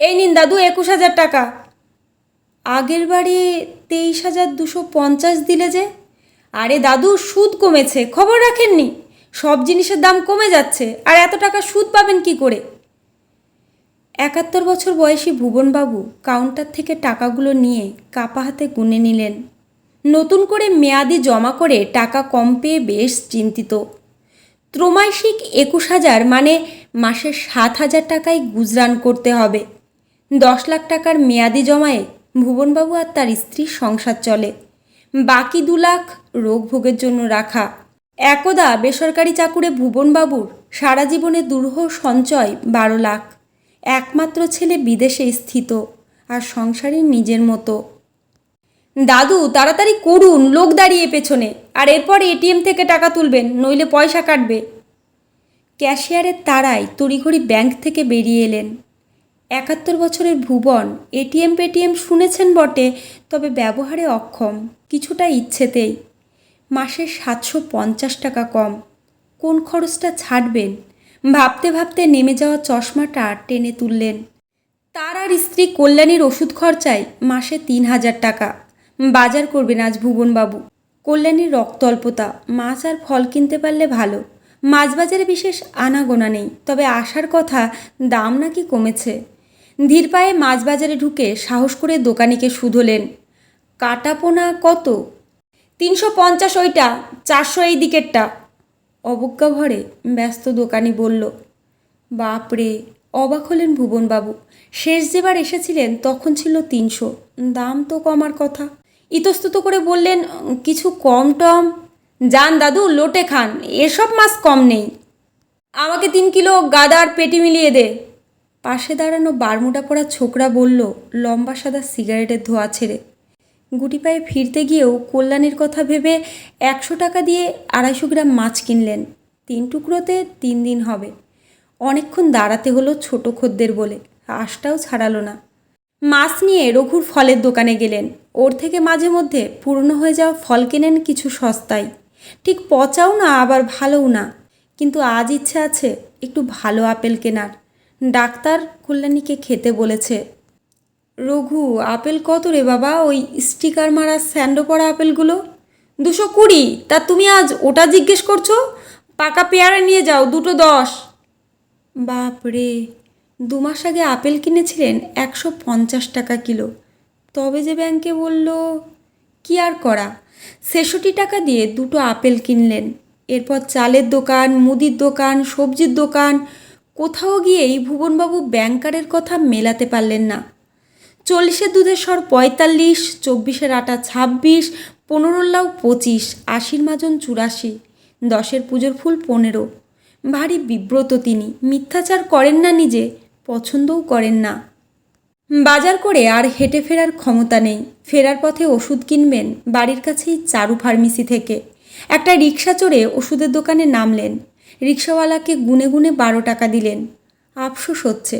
এই নিন দাদু, একুশ হাজার টাকা। আগের বারে তেইশ হাজার দুশো পঞ্চাশ দিলে যে? আরে দাদু, সুদ কমেছে, খবর রাখেননি? সব জিনিসের দাম কমে যাচ্ছে, আর এত টাকা সুদ পাবেন কি করে? একাত্তর বছর বয়সী ভুবনবাবু কাউন্টার থেকে টাকাগুলো নিয়ে কাপা হাতে গুনে নিলেন। নতুন করে মেয়াদি জমা করে টাকা কম পেয়ে বেশ চিন্তিত। ত্রৈমাসিক একুশ হাজার মানে মাসে সাত হাজার টাকায় গুজরান করতে হবে। দশ লাখ টাকার মেয়াদি জমায়ে ভুবনবাবু আর তার স্ত্রীর সংসার চলে। বাকি দু লাখ রোগ ভোগের জন্য রাখা। একদা বেসরকারি চাকুরে ভুবনবাবুর সারা জীবনে দুর্হ সঞ্চয় বারো লাখ। একমাত্র ছেলে বিদেশে স্থিত আর সংসারী নিজের মতো। দাদু, তাড়াতাড়ি করুন, লোক দাঁড়িয়ে পেছনে। আর এরপর এটিএম থেকে টাকা তুলবেন, নইলে পয়সা কাটবে। ক্যাশিয়ারের তারাই তড়িঘড়ি ব্যাংক থেকে বেরিয়ে এলেন। একাত্তর বছরের ভুবন, এটিএম পেটিএম শুনেছেন বটে, তবে ব্যবহারে অক্ষম, কিছুটা ইচ্ছেতেই। মাসে সাতশো পঞ্চাশ টাকা কম। কোন খরচটা ছাড়বেন? ভাবতে ভাবতে নেমে যাওয়া চশমাটা টেনে তুললেন। তার আর স্ত্রী কল্যাণীর ওষুধ খরচায় মাসে তিন হাজার টাকা। বাজার করবেন আজ ভুবনবাবু। কল্যাণীর রক্ত অল্পতা, মাছ আর ফল কিনতে পারলে ভালো। মাছ বাজারে বিশেষ আনাগোনা নেই, তবে আসার কথা দাম নাকি কমেছে। ধীর পায়ে মাছ বাজারে ঢুকে সাহস করে দোকানিকে শুধলেন, কাটাপোনা কত? তিনশো পঞ্চাশ ওইটা, চারশো এই দিকেরটা। অবজ্ঞা ভরে ব্যস্ত দোকানি বলল বাপরে অবাক হলেন ভুবনবাবু, শেষ যেবার এসেছিলেন তখন ছিল তিনশো, দাম তো কমার কথা। ইতস্তত করে বললেন, কিছু কম টম? যান দাদু, লোটে খান, এসব মাছ কম নেই। আমাকে তিন কিলো গাদার পেটি মিলিয়ে দে। পাশে দাঁড়ানো বারমুডা পড়া ছোকরা বলল, লম্বা সাদা সিগারেটের ধোয়া ছেড়ে। গুটি পায়ে ফিরতে গিয়েও কল্যাণীর কথা ভেবে একশো টাকা দিয়ে আড়াইশো গ্রাম মাছ কিনলেন। তিন টুকরোতে তিন দিন হবে। অনেকক্ষণ দাঁড়াতে হলো ছোট খদ্দের বলে, আশটাও ছাড়ালো না। মাছ নিয়ে রঘুর ফলের দোকানে গেলেন। ওর থেকে মাঝে মধ্যে পুরনো হয়ে যাওয়া ফল কেনেন কিছু সস্তায়। ঠিক পচাও না, আবার ভালোও না। কিন্তু আজ ইচ্ছে আছে একটু ভালো আপেল কেনার। ডাক্তার কল্যাণীকে খেতে বলেছে। রঘু, আপেল কত রে বাবা? ওই স্টিকার মারা স্যান্ডো পড়া আপেলগুলো? দুশো কুড়ি? তা তুমি আজ ওটা জিজ্ঞেস করছ? পাকা পেয়ারা নিয়ে যাও, দুটো দশ। বাপরে, দু মাস আগে আপেল কিনেছিলেন একশো পঞ্চাশ টাকা কিলো। তবে যে ব্যাংকে বলল, কি আর করা? ছেষট্টি টাকা দিয়ে দুটো আপেল কিনলেন। এরপর চালের দোকান, মুদির দোকান, সবজির দোকান কোথাও গিয়েই ভুবনবাবু ব্যাংকারের কথা মেলাতে পারলেন না। চল্লিশের দুধের স্বর পঁয়তাল্লিশ, চব্বিশের আটা ছাব্বিশ, পনেরোর লাউ পঁচিশ, আশির মাজন চুরাশি, দশের পুজোর ফুল পনেরো। ভারী বিব্রত তিনি। মিথ্যাচার করেন না নিজে, পছন্দও করেন না। বাজার করে আর হেঁটে ফেরার ক্ষমতা নেই। ফেরার পথে ওষুধ কিনবেন, বাড়ির কাছেই চারু ফার্মেসি থেকে। একটা রিক্সা চড়ে ওষুধের দোকানে নামলেন। রিক্সাওয়ালাকে গুনে গুনে বারো টাকা দিলেন। আফসোস হচ্ছে,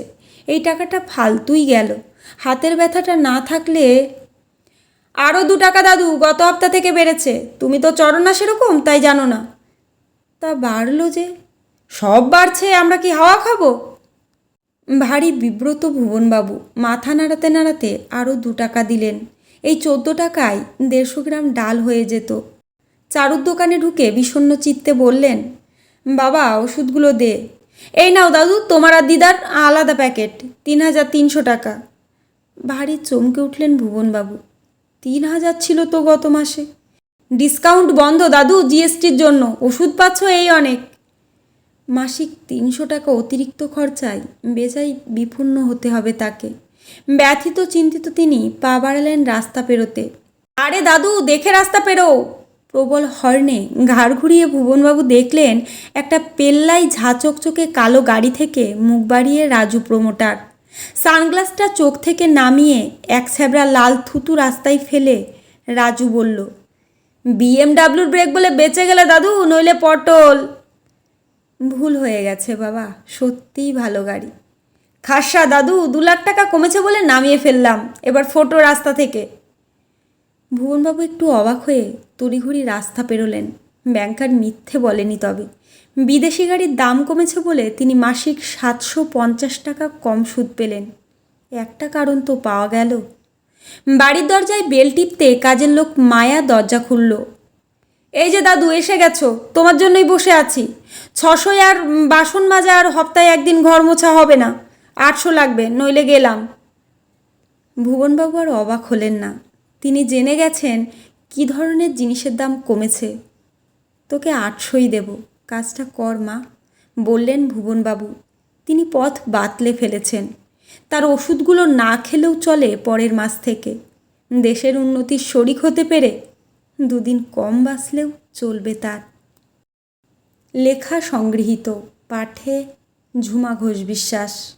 এই টাকাটা ফালতুই গেল। হাতের ব্যথাটা না থাকলে আরও দু টাকা দাদু, গত হপ্তা থেকে বেড়েছে। তুমি তো চরণ না সেরকম, তাই জানো না। তা বাড়লো যে, সব বাড়ছে, আমরা কি হাওয়া খাব? ভারী বিব্রত ভুবনবাবু মাথা নাড়াতে নাড়াতে আরও দু টাকা দিলেন। এই চোদ্দ টাকায় দেড়শো গ্রাম ডাল হয়ে যেত। চারুর দোকানে ঢুকে বিষণ্ণ চিত্তে বললেন বাবা, ওষুধগুলো দে। এই নাও দাদু, তোমার আর দিদার আলাদা প্যাকেট তিন হাজার তিনশো টাকা। ভারী চমকে উঠলেন ভুবনবাবু। তিন হাজার ছিল তো গত মাসে। ডিসকাউন্ট বন্ধ দাদু জিএসটির জন্য, ওষুধ পাচ্ছ এই অনেক। মাসিক তিনশো টাকা অতিরিক্ত খরচায় বেজায় বিপন্ন হতে হবে তাকে। ব্যথিত চিন্তিত তিনি পা বাড়ালেন রাস্তা পেরোতে। আরে দাদু, দেখে রাস্তা পেরো। প্রবল হর্নে ঘাড় ঘুরিয়ে ভুবনবাবু দেখলেন একটা পেল্লাই ঝাঁচকচকে কালো গাড়ি থেকে মুখ বাড়িয়ে রাজু প্রমোটার। সানগ্লাসটা চোখ থেকে নামিয়ে এক ছ্যাবড়া লাল থুতু রাস্তায় ফেলে রাজু বলল, বিএমডাব্লিউর ব্রেক বলে বেঁচে গেলে দাদু, নইলে পটল। ভুল হয়ে গেছে বাবা, সত্যিই ভালো গাড়ি। খাসা দাদু, দু লাখ টাকা কমেছে বলে নামিয়ে ফেললাম, এবার ফোটো রাস্তা থেকে। ভুবনবাবু একটু অবাক হয়ে তড়িঘড়ি রাস্তা পেরোলেন। ব্যাংকার মিথ্যে বলেনি তবে। বিদেশি গাড়ির দাম কমেছে বলে তিনি মাসিক সাতশো পঞ্চাশ টাকা কম সুদ পেলেন। একটা কারণ তো পাওয়া গেল। বাড়ির দরজায় বেল টিপতে কাজের লোক মায়া দরজা খুলল। এই যে দাদু, এসে গেছো? তোমার জন্যই বসে আছি। ছশোয় আর বাসন মাজা আর হপ্তায় একদিন ঘর মোছা হবে না। আটশো লাগবে, নইলে গেলাম। ভুবনবাবু আর অবাক হলেন না। তিনি জেনে গেছেন কী ধরনের জিনিসের দাম কমেছে? তোকে আটশোই দেব। কাজটা কর, মা। বললেন ভুবনবাবু। তিনি পথ বাতলে ফেলেছেন। তার ওষুধগুলো না খেলেও চলে পরের মাস থেকে। দেশের উন্নতির শরিক হতে পেরে দুদিন কম বাঁচলেও চলবে তার। লেখা সংগৃহীত। পাঠে ঝুমা ঘোষ বিশ্বাস।